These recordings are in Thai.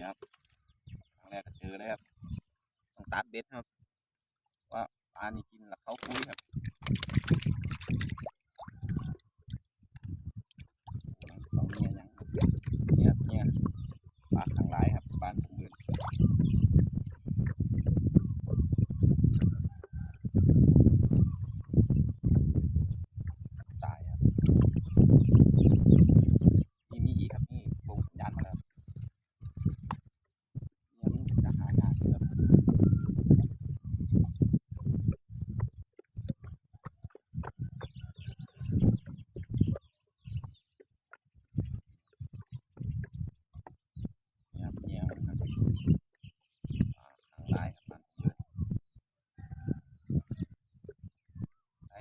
นี่ครับครั้งแรกก็เจอเลยครับต้องตัดเด็ดครับ ว่าปลานี่กินหลักเขาคุยครับสองเมียยังครับเนี่ยครับเนี่ยปลาทั้งหลายครับบ้านผมเดินตายครับมีมีอีกครับนี่ส่งสัญญาณมาแล้วเนี่ยมันจะหายากเลยครับ เนี่ยครับเนี่ยมันครับอ่าทางลายครับมันเยอะใส่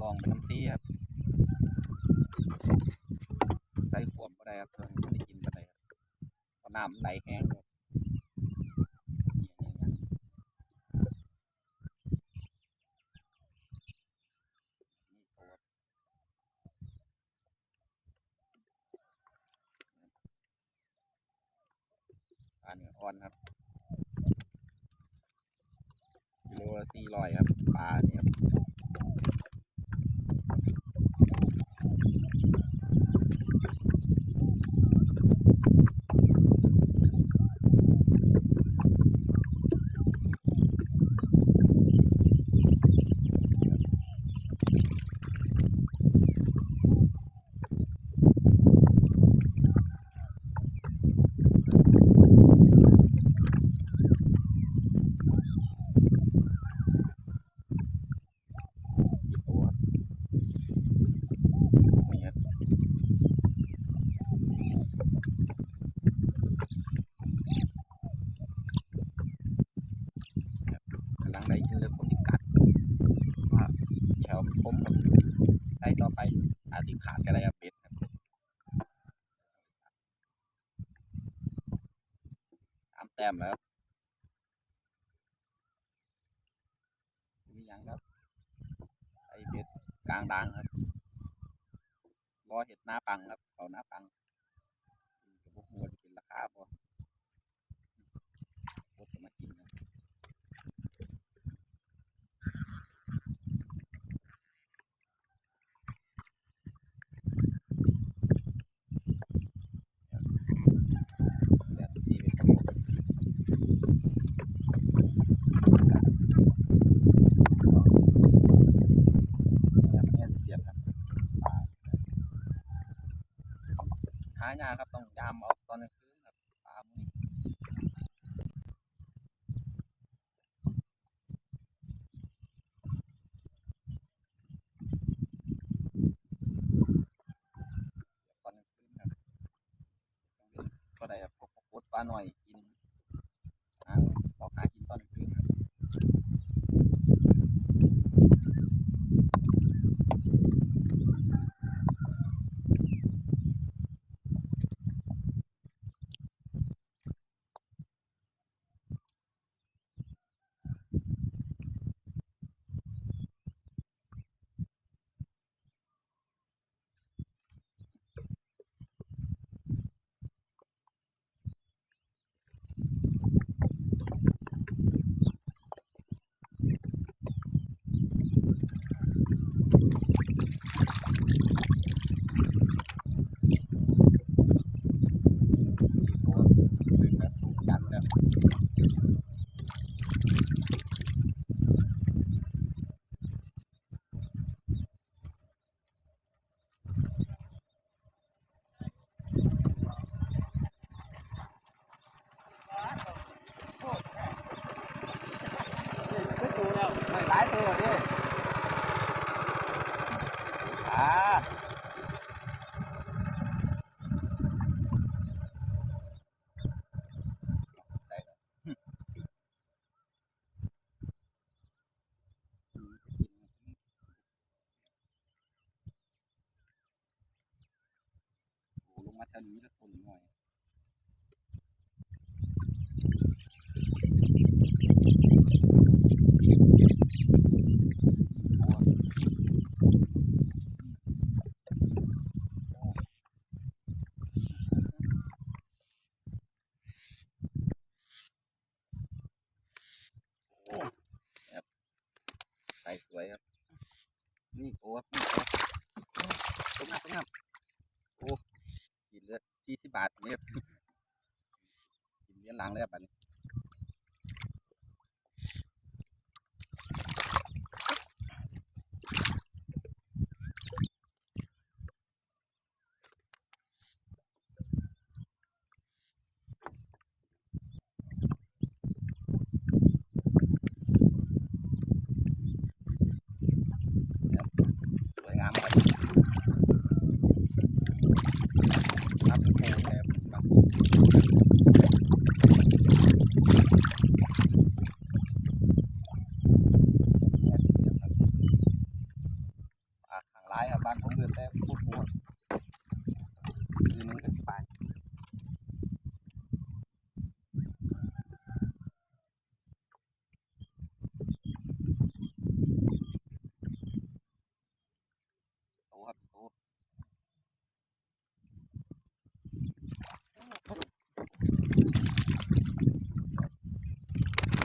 ลองเป็นน้ำซีครับใส่ขวมก็ได้ ครับเพื่อนไม่ได้กินก็ได้ครับเพราะน้ำไหลแห้งครับเนี่ยนี่นะปลาเนื้ออ่อนครับกิโลละสี่ร้อยครับปลาเนี่ยครับ กี่ตัวนี่ครับกำลังได้ยินเลยผมที่กัดว่าแถวมันคมครับใส่ต่อไปอาจ จะขาเป็ดสามแต้มแล้วมีอย่างครับ ไอเบ็ดกลางดังครับรอเห็ดหน้าปังครับเขาหน้าปังจะพวกหัวจะเป็นราคาพอพวกจะมากินครับแบบสี่เป็นคนแบบนี้เสียบครับปลา หายากครับต้องยามออกตอนกลางคืนครับปลาพวกนี้ตอนกลางคืนครับก็ได้ครับพวกพวกปลาหน่อยกินหาออกหากินตอนกลางคืนครับ ตัวดึงแบบสูงยันแล้ว อ่าใส่แล้วแถวนี้จะตุนหน่อยใส่ส วยครับ นี่โอ้ครับตรงนั้นตรงนั้นโอ้กินเลือดที่สิบบาทเนี่ยกินเลี้ยงหลังเลยครับบัดนี้ สวยงามครับนับเป็นโค้งเลยครับเนี่ยสิเสียบครับปลาหางร้ายครับบ้านผมเดินแต่พูดหัวคือนึงก็ไปโตครับโต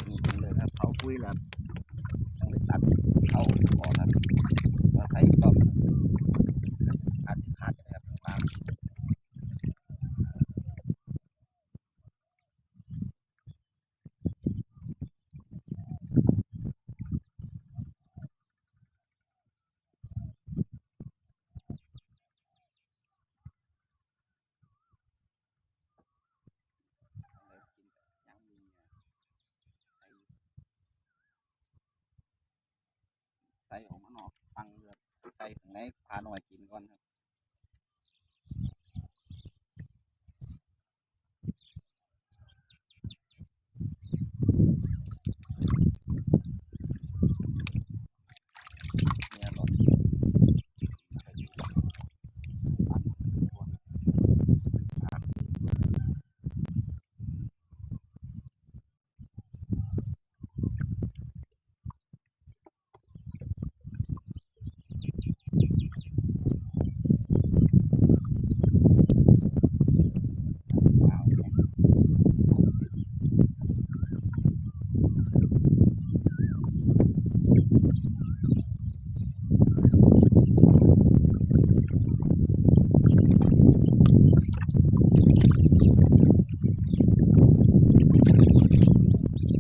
นี่กินเลยครับเขาคุยแล้วต้องไปตัดเขอนครับว่าใส่ก็อาจจะขาดกันนะครับปลา เลยกินแต่ยังมีใส่ ใส่ออกมานอกฟังเลือดใส่ถึงไหนพาหน่อยกินก่อนครับเนี่ยหลอดใส่อยู่ปั่นบน ว้าว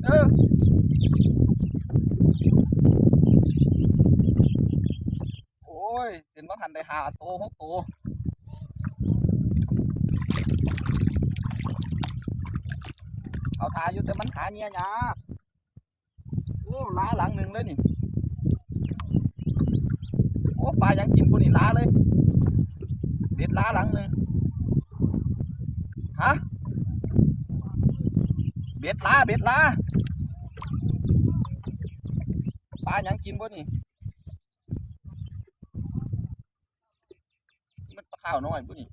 เออโอ้ยเห็นว่าหันได้หา โตหกโตเอาทาอยู่แต่มันหาเนี่ยยากโอ้ล้าหลังหนึ่งเลยนี่ โอ้ปลายังกินปุ่นี่ล้าเลย เด็ดล้าหลังหนึ่งฮะ เบ็ดล้าเบ็ดล้าปลายังกินปุ่นี่มันปลา ข้าวน้อยปุ่นี่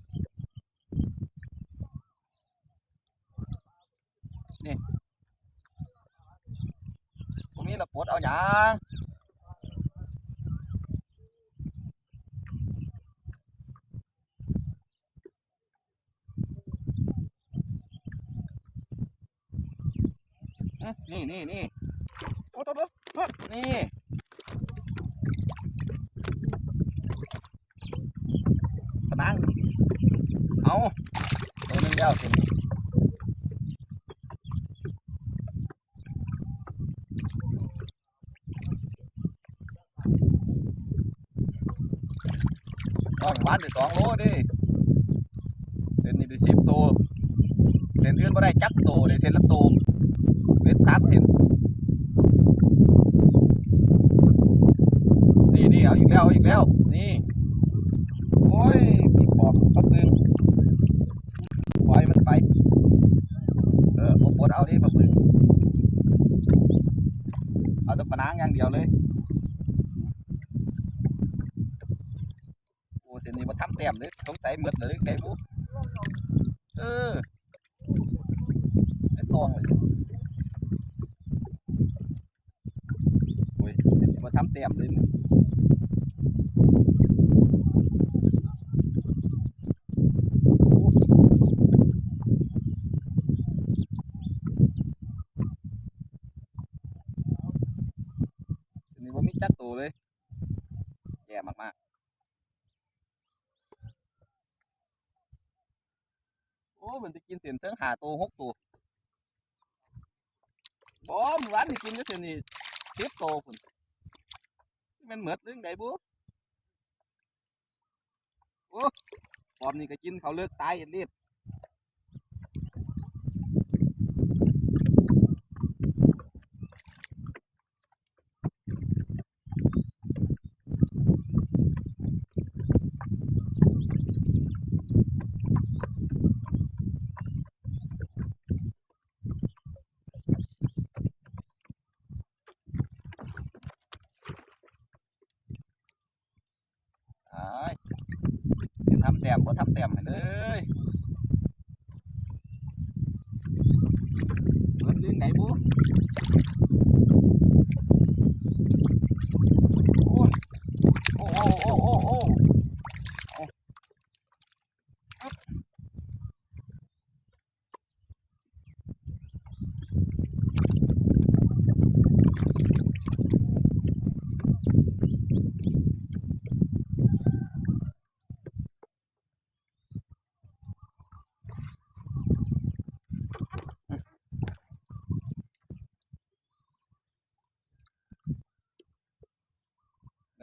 ตรงนี้เราปลดเอาอย่างอื้อนี่นี่นี่โอ้ตัวตัวตัวนี่พนัง เอาตัวนึงเดียวตัวนี้ก็บ้านได้สองโลดิเส้นนี้ได้สิบตัวเส้นอื่นบ่ได้จักตัวได้เส้นละตัวเบ็ดสามเส้นนี่นี่เอาอีกแล้วเอาอีกแล้วนี่โอ้ย อบกระปึงปล่อยมันไป เออผมปลดเอาดิปลาปึงเอาแตัวปนางอย่างเดียวเลยโอ้เส้นนี้มาทำแต้มเลยสงสัยหมดเลยไก่บุเออไอ้ตองเลยโอ้ยเดี๋ยวมาทำเต็มเลยมึงอันนี้ว่ามีจักตัวเลย แย่มาก ๆโอ้มันจะกินเสียนเทิงหาตัวหกตัวบอมอวานที่กินก็เสียนี่สิบตัวคุณมันเหมือดเรื่องใดบุโอ้บอมนี่ก็กินเขาเลิกตายอันเลีดอ้ายเสียนทำแต้ มบ่ทำแต้มให้เลยเหมือดเรื่องไหนบุโอ้ยโอ้โอ้โอ้โอ้โอ้เอาอึ๊บ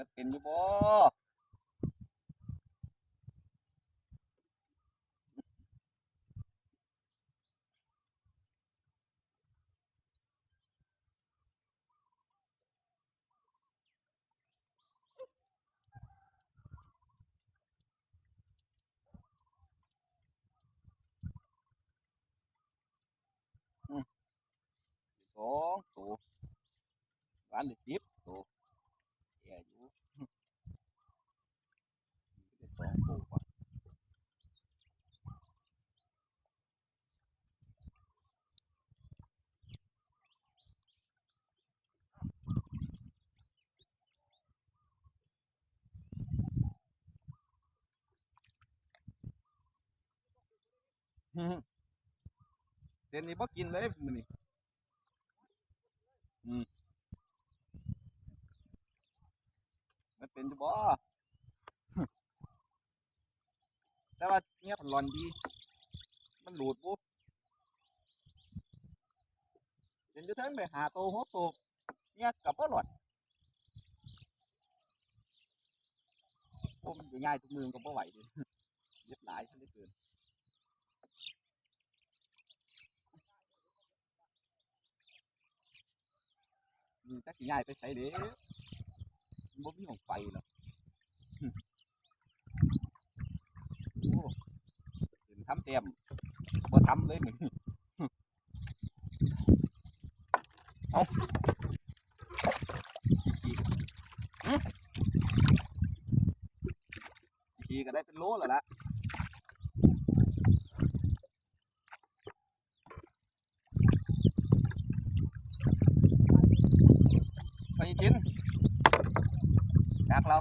เหมือดเป็นอยู่บ่สองตัวหวานได้สิบตัวแย่อยู่ ได้สองตัวกว่า เส้นนี้บ่กินเลยมือนี้อืมมันเป็นอยู่บ่แต่ว่าเนี่ยมันร้อนดี มันหลุดปุ๊บเห็นจะเทั้งไปหาโตวหกตัวเนี่ยกับก็หลอดโอ้มันจะง่ายทุกมือก็บ่ไหวเลยเย็ดหลายขึ้นได้เกิน มีแต่สิง่ายไปใส่เด้มันบ่มีของไปหรอกโอ้เห็นทำเต็มบ่ทำเลยมึงเอาขี่อื้อขี่ก็ได้เป็นโลแล้วล่ะไปกินจา กเรา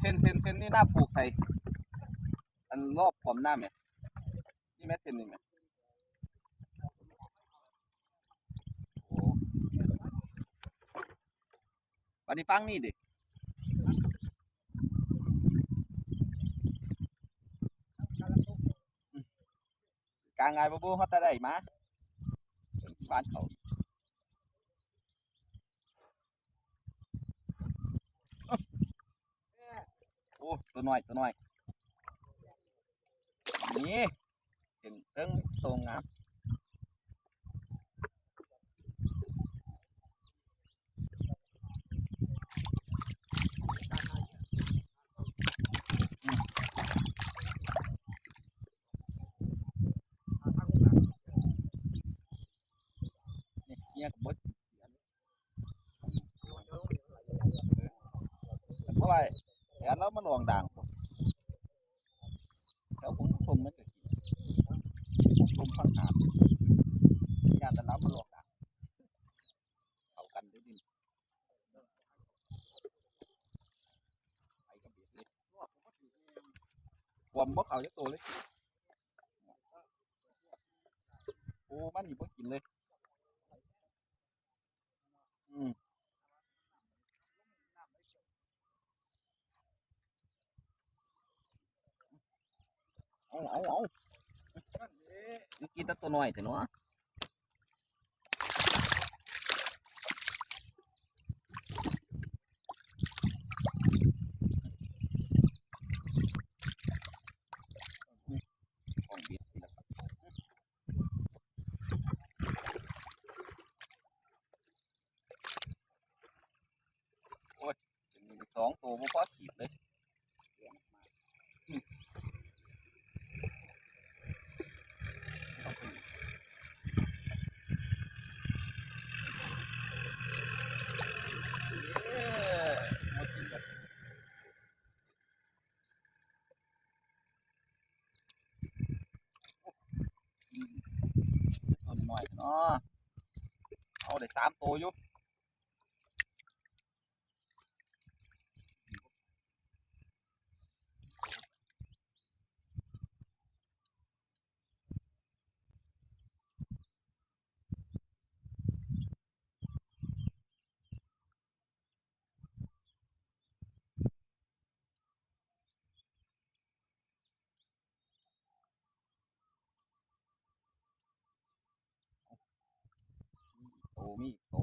เส้นเส้นเส้นนี่น่าผูกใส่ อันรอบขอมหน้าไหมนี่แม่เส้นนี่ไหมโอ้วันนี้ฟังนี่ดิ กลางไงบ่บูเขาจะได้มาบ้านเขาโอ้ตัวน้อยตัวน้อยนี่ถึงตึงตรงงามนี่เนี่ยกับบด ราะว่าแอนแล้ว มันลองด่างผมแล้วผมชมมันจะกินผมชมฟังขาดงานแต่ล้วมันลองด่างเอากันด้วยดิไปกับเบียดเลยความบ่เขาจะโตเลยโอ้มันนี่บ่กินเลย อืม เอาเอาเอามันกินแต่ตัวน้อยแต่เนาะของเบียดนี่แหละครับจะมีสองตัวบ่พอขีดเลยอืมเอาไปเอ้ยหมดจริงครับอืม ตัวน้อยๆเนาะเอาได้สามตัวอยู่ โตมีโต